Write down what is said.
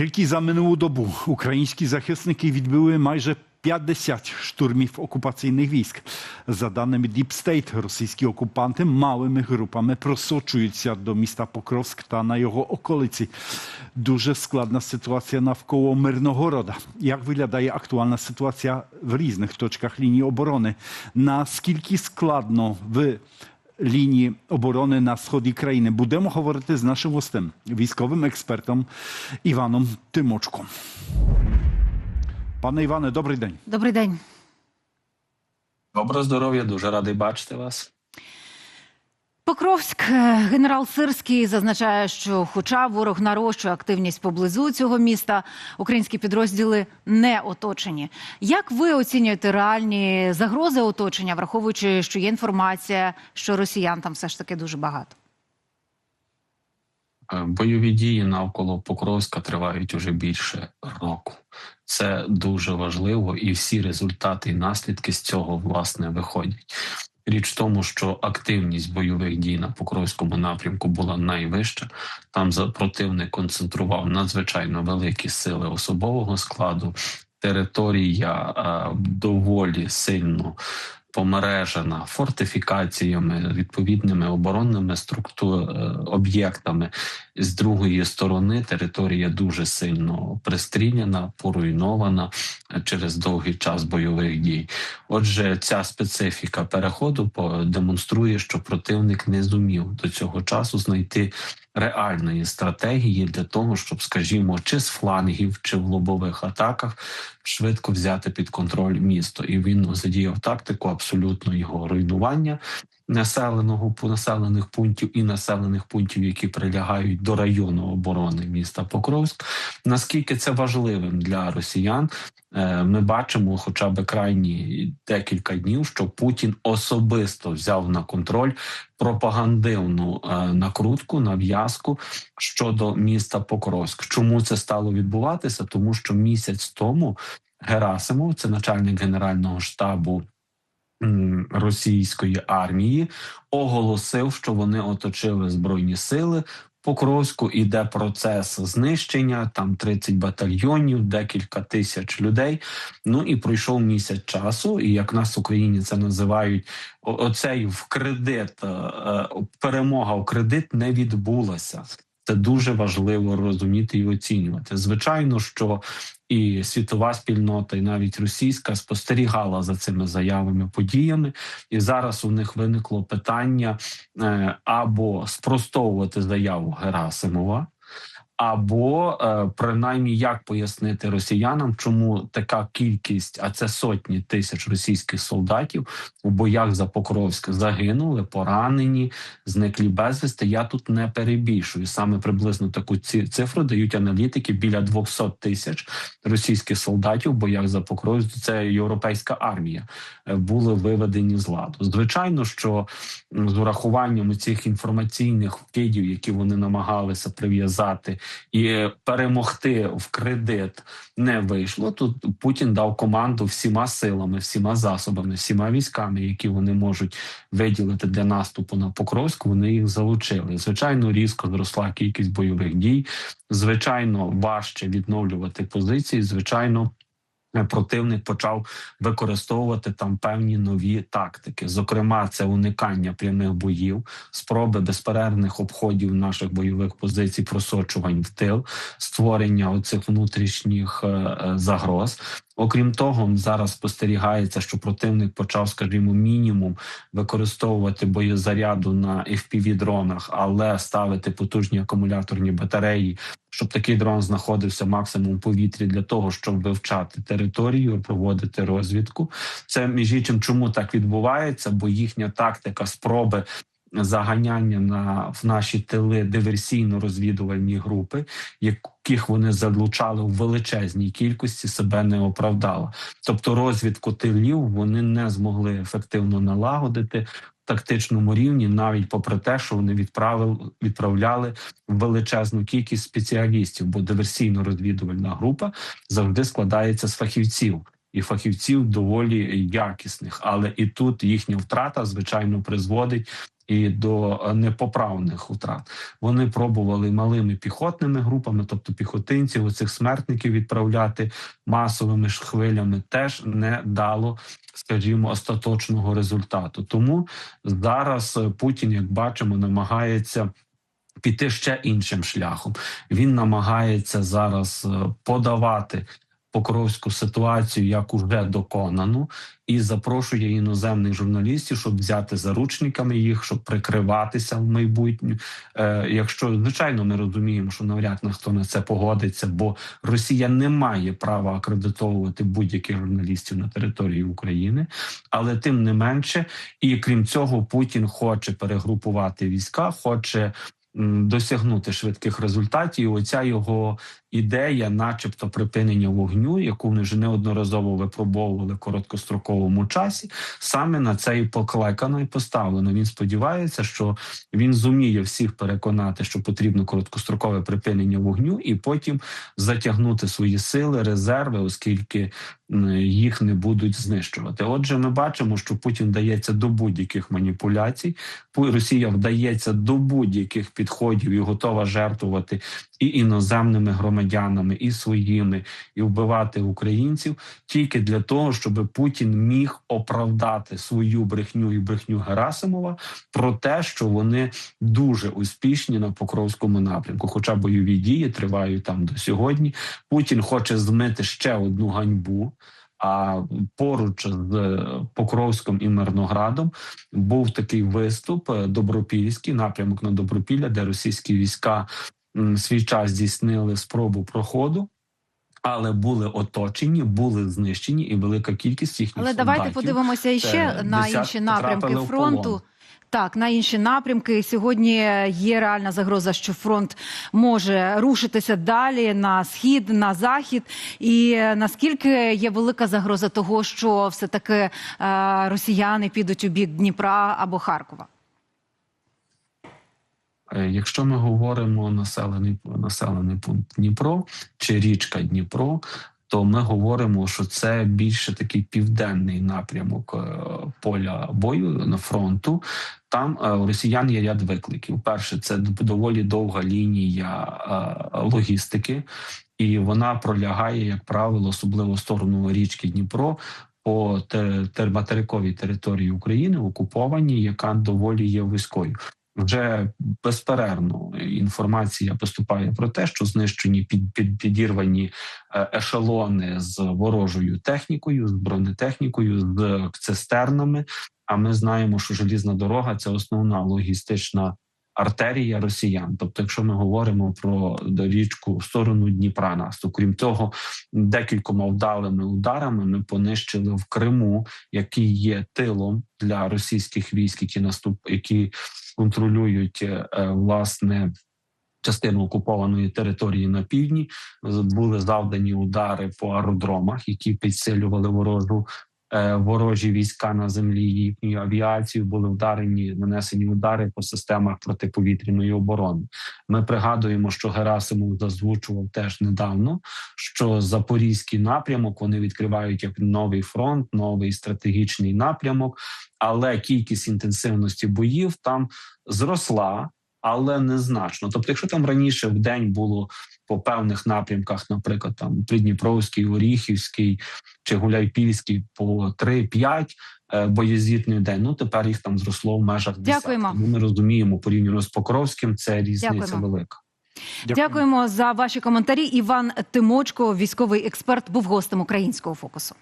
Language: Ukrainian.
Тільки за минулу добу українські захисники відбили майже 50 штурмів окупаційних військ. За даними Deep State, російські окупанти малими групами просочуються до міста Покровськ та на його околиці. Дуже складна ситуація навколо Мирногорода. Як виглядає актуальна ситуація в різних точках лінії оборони? Наскільки складно в лінії оборони на сході країни. Будемо говорити з нашим гостем, військовим експертом Іваном Тимочком. Пане Іване, добрий день. Добрий день. Доброго здоров'я, дуже радий бачити вас. Покровськ е, генерал Сирський зазначає, що, хоча ворог нарощує активність поблизу цього міста, українські підрозділи не оточені. Як ви оцінюєте реальні загрози оточення, враховуючи, що є інформація, що росіян там все ж таки дуже багато? Е, Бойові дії навколо Покровська тривають уже більше року. Це дуже важливо, і всі результати і наслідки з цього власне виходять. Річ в тому, що активність бойових дій на Покровському напрямку була найвища. Там противник концентрував надзвичайно великі сили особового складу. Територія доволі сильно помережена фортифікаціями, відповідними оборонними структур е, об'єктами. З другої сторони територія дуже сильно пристріляна, поруйнована е, через довгий час бойових дій. Отже, ця специфіка переходу демонструє, що противник не зумів до цього часу знайти реальної стратегії для того, щоб, скажімо, чи з флангів, чи в лобових атаках швидко взяти під контроль місто. І він задіяв тактику абсолютно його руйнування. Населеного населених пунктів і населених пунктів, які прилягають до району оборони міста Покровськ. Наскільки це важливим для росіян, Е, ми бачимо, хоча б крайні декілька днів, що Путін особисто взяв на контроль пропагандивну е, накрутку, нав'язку щодо міста Покровськ. Чому це стало відбуватися? Тому що місяць тому Герасимов, це начальник генерального штабу. Російської армії оголосив, що вони оточили збройні сили Покровську іде процес знищення, там 30 батальйонів, декілька тисяч людей. Ну і пройшов місяць часу, і як нас в Україні це називають, оцей в кредит, е, е, перемога в кредит не відбулася. Це дуже важливо розуміти і оцінювати. Звичайно, що і світова спільнота, і навіть російська спостерігала за цими заявами, подіями, і зараз у них виникло питання е, або спростовувати заяву Герасимова, або е, принаймні як пояснити росіянам, чому така кількість, а це сотні тисяч російських солдатів у боях за Покровськ загинули, поранені, зниклі безвісти. Я тут не перебільшую. Саме приблизно таку цифру дають аналітики біля 200 тисяч російських солдатів в боях за Покровськ. Це європейська армія е, були виведені з ладу. Звичайно, що з урахуванням цих інформаційних вкидів, які вони намагалися прив'язати і перемогти в кредит, не вийшло. Тут Путін дав команду всіма силами, всіма засобами, всіма військами, які вони можуть виділити для наступу на Покровськ. Вони їх залучили. Звичайно, різко зросла кількість бойових дій. Звичайно, важче відновлювати позиції. Звичайно. Е, Противник почав використовувати там певні нові тактики. Зокрема, це уникання прямих боїв, спроби безперервних обходів наших бойових позицій, просочувань в тил, створення оцих внутрішніх е, е, загроз. Окрім того, зараз спостерігається, що противник почав, скажімо, мінімум використовувати боєзаряду на fpv дронах, але ставити потужні акумуляторні батареї, щоб такий дрон знаходився максимум повітрі для того, щоб вивчати територію, проводити розвідку. Це між іншим, чому так відбувається? Бо їхня тактика спроби. Заганяння на в наші тили диверсійно-розвідувальні групи, яких вони залучали в величезній кількості, себе не оправдала. Тобто, розвідку тилів вони не змогли ефективно налагодити тактичному рівні, навіть попри те, що вони відправили відправляли величезну кількість спеціалістів, бо диверсійно-розвідувальна група завжди складається з фахівців. І фахівців доволі якісних, але і тут їхня втрата звичайно призводить і до е, непоправних втрат. Вони пробували малими піхотними групами, тобто піхотинців, оцих смертників відправляти масовими хвилями, теж не дало, скажімо, остаточного результату. Тому зараз Путін, як бачимо, намагається. Піти ще іншим шляхом. Він намагається зараз е, подавати покровську ситуацію як уже доконану, і запрошує іноземних журналістів, щоб взяти заручниками їх, щоб прикриватися в майбутньому. Е, якщо звичайно ми розуміємо, що навряд на хто на це погодиться, бо Росія не має права акредитовувати будь-яких журналістів на території України, але тим не менше, і крім цього, Путін хоче перегрупувати війська, хоче. Досягнути швидких результатів, оця його ідея, начебто, припинення вогню, яку вони вже неодноразово випробовували в короткостроковому часі, саме на це і покликано і поставлено. Він сподівається, що він зуміє всіх переконати, що потрібно короткострокове припинення вогню, і потім затягнути свої сили, резерви, оскільки їх не будуть знищувати. Отже, ми бачимо, що Путін вдається до будь-яких маніпуляцій. Пу- Росія вдається до будь-яких підходів і готова жертвувати і іноземними громадянами, і своїми, і вбивати українців тільки для того, щоб Путін міг оправдати свою брехню і брехню Герасимова про те, що вони дуже успішні на Покровському напрямку. Хоча бойові дії тривають там до сьогодні. Путін хоче змити ще одну ганьбу. А поруч з е, Покровськом і Мирноградом був такий виступ е, Добропільський напрямок на Добропілля, де російські війська свій час здійснили спробу проходу, але були оточені, були знищені, і велика кількість їхніх Але давайте подивимося іще на інші напрямки фронту. Так, на інші напрямки сьогодні є реальна загроза, що фронт може рушитися далі на схід, на захід. І е, наскільки є велика загроза того, що все таки е, росіяни підуть у бік Дніпра або Харкова? Е, Якщо ми говоримо населений населений пункт Дніпро чи річка Дніпро, то ми говоримо, що це більше такий південний напрямок е, поля бою на фронту. Там е, у росіян є ряд викликів. Перше, це доволі довга лінія логістики, і вона пролягає, як правило, особливо в сторону річки Дніпро. По те- те- материковій території України окупованій, яка доволі є вузькою. Вже безперервно інформація поступає про те, що знищені під, під підірвані е, ешелони з ворожою технікою, з бронетехнікою, з цистернами. А ми знаємо, що желізна дорога це основна логістична артерія росіян. Тобто, якщо ми говоримо про річку в сторону Дніпра, нас то крім того, декількома вдалими ударами ми понищили в Криму, який є тилом для російських військ, які наступ, які контролюють е, власне. Частину окупованої території на півдні були завдані удари по аеродромах, які підсилювали ворожу ворожі війська на землі, їхню авіацію були вдарені, нанесені удари по системах протиповітряної оборони. Ми пригадуємо, що Герасимов зазвучував теж недавно, що запорізький напрямок вони відкривають як новий фронт, новий стратегічний напрямок, але кількість інтенсивності боїв там зросла. Але незначно. Тобто, якщо там раніше в день було по певних напрямках, наприклад, там Придніпровський, Оріхівський чи Гуляйпільський по 3-5 е, день. Ну тепер їх там зросло в межах Дякуємо. десятки. Ну, Ми розуміємо порівняно з Покровським. Це різниця Дякуємо. велика. Дякуємо за ваші коментарі. Іван Тимочко, військовий експерт, був гостем українського фокусу.